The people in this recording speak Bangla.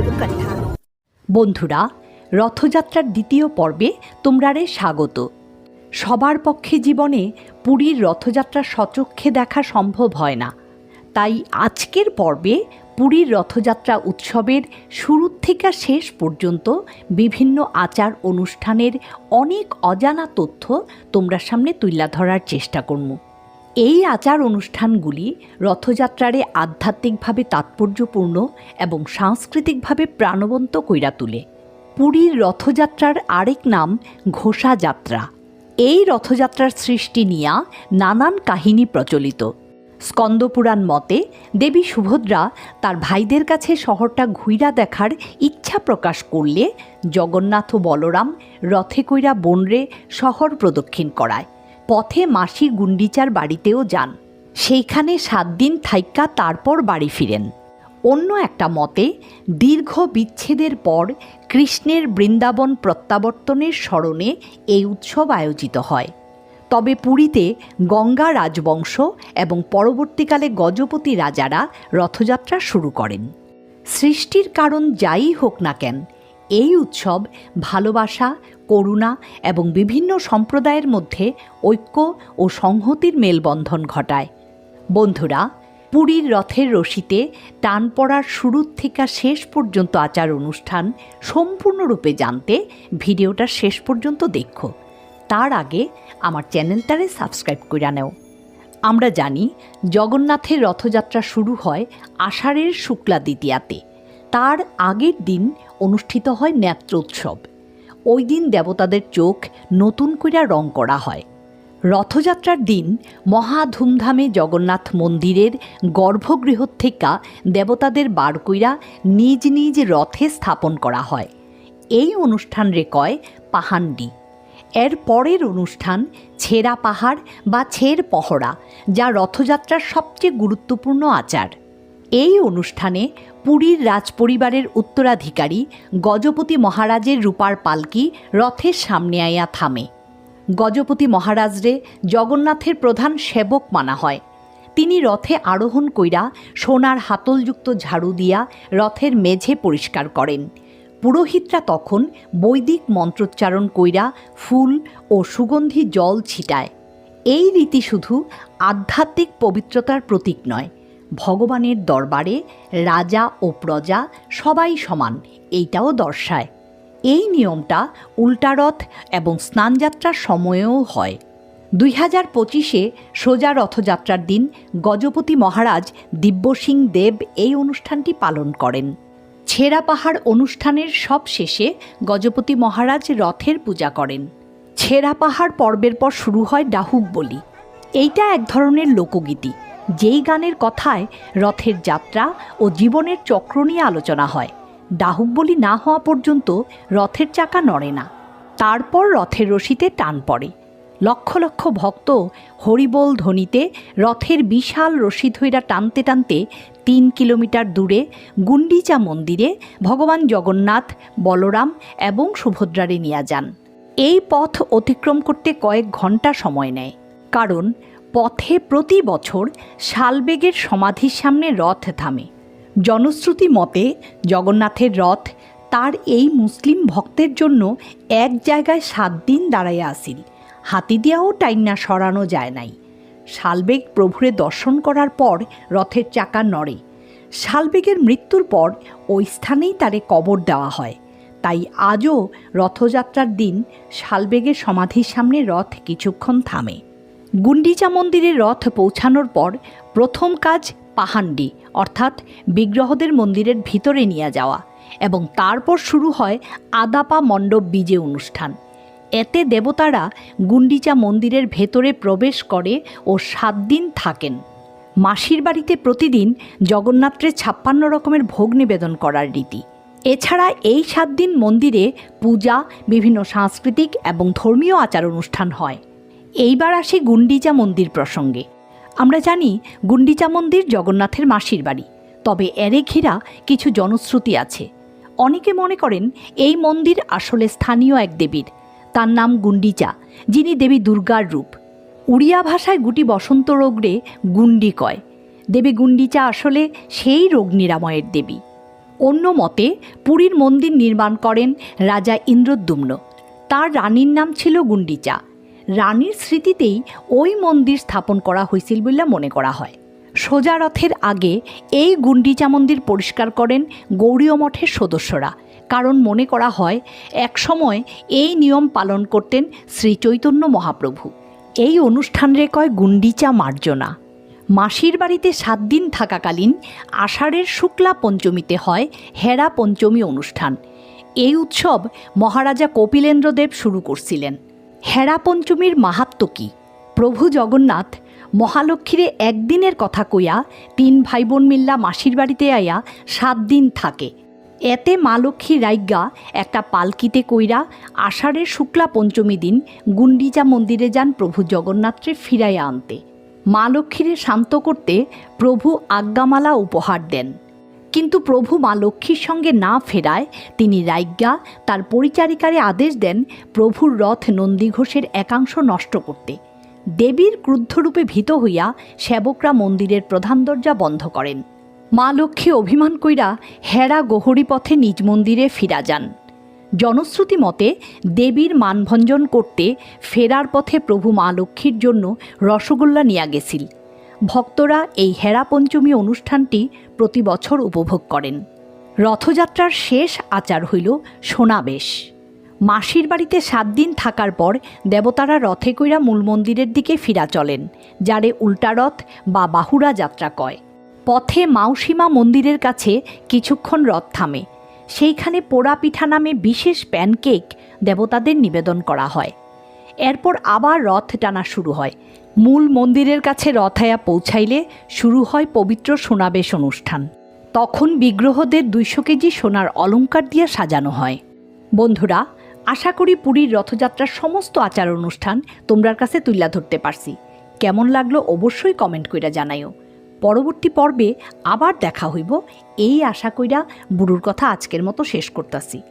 নিরুকথা বন্ধুরা, রথযাত্রার দ্বিতীয় পর্বে তোমরারে স্বাগত। সবার পক্ষে জীবনে পুরীর রথযাত্রা সচক্ষে দেখা সম্ভব হয় না। তাই আজকের পর্বে পুরীর রথযাত্রা উৎসবের শুরুর থেকে শেষ পর্যন্ত বিভিন্ন আচার অনুষ্ঠানের অনেক অজানা তথ্য তোমরা সামনে তুলে ধরার চেষ্টা করব এই আচার অনুষ্ঠানগুলি রথযাত্রারে আধ্যাত্মিকভাবে তাৎপর্যপূর্ণ এবং সাংস্কৃতিকভাবে প্রাণবন্ত কইরা তুলে। পুরীর রথযাত্রার আরেক নাম ঘোষা যাত্রা এই রথযাত্রার সৃষ্টি নিয়া নানান কাহিনী প্রচলিত। স্কন্দপুরাণ মতে, দেবী সুভদ্রা তার ভাইদের কাছে শহরটা ঘুইরা দেখার ইচ্ছা প্রকাশ করলে জগন্নাথ ও বলরাম রথে কইরা বনরে শহর প্রদক্ষিণ করায়। পথে মাসি গুন্ডিচার বাড়িতেও যান। সেইখানে সাত দিন থাইক্কা তারপর বাড়ি ফিরেন। অন্য একটা মতে, দীর্ঘ বিচ্ছেদের পর কৃষ্ণের বৃন্দাবন প্রত্যাবর্তনের স্মরণে এই উৎসব আয়োজিত হয়। তবে পুরীতে গঙ্গা রাজবংশ এবং পরবর্তীকালে গজপতি রাজারা রথযাত্রা শুরু করেন। সৃষ্টির কারণ যাই হোক না কেন, এই উৎসব ভালোবাসা করুণা এবং বিভিন্ন সম্প্রদায়ের মধ্যে ঐক্য ও সংহতির মেলবন্ধন ঘটায়। বন্ধুরা, পুরীর রথের রশিতে টান পড়ার শুরুর থেকে শেষ পর্যন্ত আচার অনুষ্ঠান সম্পূর্ণরূপে জানতে ভিডিওটা শেষ পর্যন্ত দেখো। তার আগে আমার চ্যানেলটারে সাবস্ক্রাইব করে নেও। আমরা জানি, জগন্নাথের রথযাত্রা শুরু হয় আষাঢ়ের শুক্লা দ্বিতীয়াতে। তার আগের দিন অনুষ্ঠিত হয় নেত্রোৎসব। ওই দিন দেবতাদের চোখ নতুন কইরা রং করা হয়। রথযাত্রার দিন মহা ধুমধামে জগন্নাথ মন্দিরের গর্ভগৃহ থেকে দেবতাদের বার কইরা নিজ নিজ রথে স্থাপন করা হয়। এই অনুষ্ঠান রে কয় পাহান্ডি। এর পরের অনুষ্ঠান ছেঁড়া পাহাড় বা ছের পহড়া, যা রথযাত্রার সবচেয়ে গুরুত্বপূর্ণ আচার। এই অনুষ্ঠানে পুরীর রাজপরিবারের উত্তরাধিকারী গজপতি মহারাজের রূপার পালকি রথের সামনে আইয়া থামে। গজপতি মহারাজরে জগন্নাথের প্রধান সেবক মানা হয়। তিনি রথে আরোহণ কইরা সোনার হাতলযুক্ত ঝাড়ু দিয়া রথের মেঝে পরিষ্কার করেন। পুরোহিতরা তখন বৈদিক মন্ত্রোচ্চারণ কইরা ফুল ও সুগন্ধি জল ছিটায়। এই রীতি শুধু আধ্যাত্মিক পবিত্রতার প্রতীক নয় ভগবানের দরবারে রাজা ও প্রজা সবাই সমান, এইটাও দর্শায়। এই নিয়মটা উল্টারথ এবং স্নানযাত্রার সময়েও হয়। দুই হাজার পঁচিশে সোজা রথযাত্রার দিন গজপতি মহারাজ দিব্যসিং দেব এই অনুষ্ঠানটি পালন করেন। ছেঁড়া পাহাড় অনুষ্ঠানের সব শেষে গজপতি মহারাজ রথের পূজা করেন। ছেঁড়া পাহাড় পর্বের পর শুরু হয় ডাহুক বলি। এইটা এক ধরনের লোকগীতি। যেই গানের কথায় রথের যাত্রা ও জীবনের চক্র নিয়ে আলোচনা হয় ডাহুক বলি না হওয়া পর্যন্ত রথের চাকা নড়ে না। তারপর রথের রশিতে টান পড়ে। লক্ষ লক্ষ ভক্ত হরিবোল ধ্বনিতে রথের বিশাল রশি ধৈরা টানতে টানতে তিন কিলোমিটার দূরে গুন্ডিচা মন্দিরে ভগবান জগন্নাথ, বলরাম এবং সুভদ্রারে নিয়ে যান। এই পথ অতিক্রম করতে কয়েক ঘণ্টা সময় নেয়। কারণ পথে প্রতি বছর শালবেগের সমাধির সামনে রথ থামে। জনশ্রুতি মতে, জগন্নাথের রথ তার এই মুসলিম ভক্তের জন্য এক জায়গায় সাত দিন দাঁড়াইয়া আসিল হাতি দিয়াও টাইনা সরানো যায় নাই। শালবেগ প্রভুরে দর্শন করার পর রথের চাকা নড়ে। শালবেগের মৃত্যুর পর ওই স্থানেই তারে কবর দেওয়া হয়। তাই আজও রথযাত্রার দিন শালবেগের সমাধির সামনে রথ কিছুক্ষণ থামে। গুন্ডিচা মন্দিরে রথ পৌঁছানোর পর প্রথম কাজ পাহান্ডি, অর্থাৎ বিগ্রহদের মন্দিরের ভিতরে নিয়ে যাওয়া এবং তারপর শুরু হয় আদাপা মণ্ডপ বীজে অনুষ্ঠান। এতে দেবতারা গুন্ডিচা মন্দিরের ভেতরে প্রবেশ করে ও সাত দিন থাকেন। মাসির বাড়িতে প্রতিদিন জগন্নাথের ছাপ্পান্ন রকমের ভোগ নিবেদন করার রীতি। এছাড়া এই সাত দিন মন্দিরে পূজা, বিভিন্ন সাংস্কৃতিক এবং ধর্মীয় আচার অনুষ্ঠান হয়। এইবার আসি গুন্ডিচা মন্দির প্রসঙ্গে। আমরা জানি গুন্ডিচা মন্দির জগন্নাথের মাসির বাড়ি, তবে এরে ঘেরা কিছু জনশ্রুতি আছে। অনেকে মনে করেন এই মন্দির আসলে স্থানীয় এক দেবীর, তার নাম গুন্ডিচা, যিনি দেবী দুর্গার রূপ। উড়িয়া ভাষায় গুটি বসন্ত রোগরে গুন্ডি কয়। দেবী গুন্ডিচা আসলে সেই রোগ নিরাময়ের দেবী। অন্য মতে, পুরীর মন্দির নির্মাণ করেন রাজা ইন্দ্রদ্যুম্ন। তার রানীর নাম ছিল গুন্ডিচা। রানীর স্মৃতিতেই ওই মন্দির স্থাপন করা হয়েছিল বলে মনে করা হয়। সোজা রথের আগে এই গুন্ডিচা মন্দির পরিষ্কার করেন গৌরীয় মঠের সদস্যরা, কারণ মনে করা হয় একসময় এই নিয়ম পালন করতেন শ্রী চৈতন্য মহাপ্রভু। এই অনুষ্ঠানরে কয় গুন্ডিচা মার্জনা। মাসির বাড়িতে সাত দিন থাকাকালীন আষাঢ়ের শুক্লা পঞ্চমীতে হয় হেরা পঞ্চমী অনুষ্ঠান। এই উৎসব মহারাজা কপিলেন্দ্রদেব শুরু করছিলেন। হেরা পঞ্চমীর মাহাত্ম কী? প্রভু জগন্নাথ, মহালক্ষ্মীরে একদিনের কথা কইয়া তিন ভাই বোন মিল্লা মাসির বাড়িতে আইয়া সাত দিন থাকে। এতে মা লক্ষ্মী রাইজ্ঞা একটা পালকিতে কইরা আষাঢ়ের শুক্লা পঞ্চমী দিন গুন্ডিচা মন্দিরে যান প্রভু জগন্নাথরে ফিরাইয়া আনতে। মা লক্ষ্মীরে শান্ত করতে প্রভু আজ্ঞামালা উপহার দেন। কিন্তু প্রভু মা লক্ষ্মীর সঙ্গে না ফেরায়, তিনি রাজ্ঞা তার পরিচারিকারে আদেশ দেন প্রভুর রথ নন্দীঘোষের একাংশ নষ্ট করতে। দেবীর ক্রুদ্ধরূপে ভীত হইয়া সেবকরা মন্দিরের প্রধান দরজা বন্ধ করেন। মা লক্ষ্মী অভিমান কইরা হেরা গোহরি পথে নিজ মন্দিরে ফিরা যান। জনশ্রুতি মতে দেবীর মানভঞ্জন করতে ফেরার পথে প্রভু মা লক্ষ্মীর জন্য রসগোল্লা নিয়ে গেছিল। ভক্তরা এই হেরা পঞ্চমী অনুষ্ঠানটি প্রতি বছর উপভোগ করেন। রথযাত্রার শেষ আচার হইল সোনাবেশ। মাসির বাড়িতে সাত দিন থাকার পর দেবতারা রথে কইরা মূল মন্দিরের দিকে ফিরা চলেন, যারে উল্টা রথ বা বাহুরা যাত্রা কয়। পথে মাউসীমা মন্দিরের কাছে কিছুক্ষণ রথ থামে। সেইখানে পোড়া পিঠা নামে বিশেষ প্যানকেক দেবতাদের নিবেদন করা হয়। এরপর আবার রথ টানা শুরু হয়। মূল মন্দিরের কাছে রথায়া পৌঁছাইলে শুরু হয় পবিত্র সোনাবেশ অনুষ্ঠান। তখন বিগ্রহদের দুইশো কেজি সোনার অলঙ্কার দিয়ে সাজানো হয়। বন্ধুরা, আশা করি পুরীর রথযাত্রার সমস্ত আচার অনুষ্ঠান তোমরার কাছে তুইলা ধরতে পারছি। কেমন লাগল অবশ্যই কমেন্ট কইরা জানাইও। পরবর্তী পর্বে আবার দেখা হইব। এই আশা কইরা বুড়ুর কথা আজকের মতো শেষ করতাছি।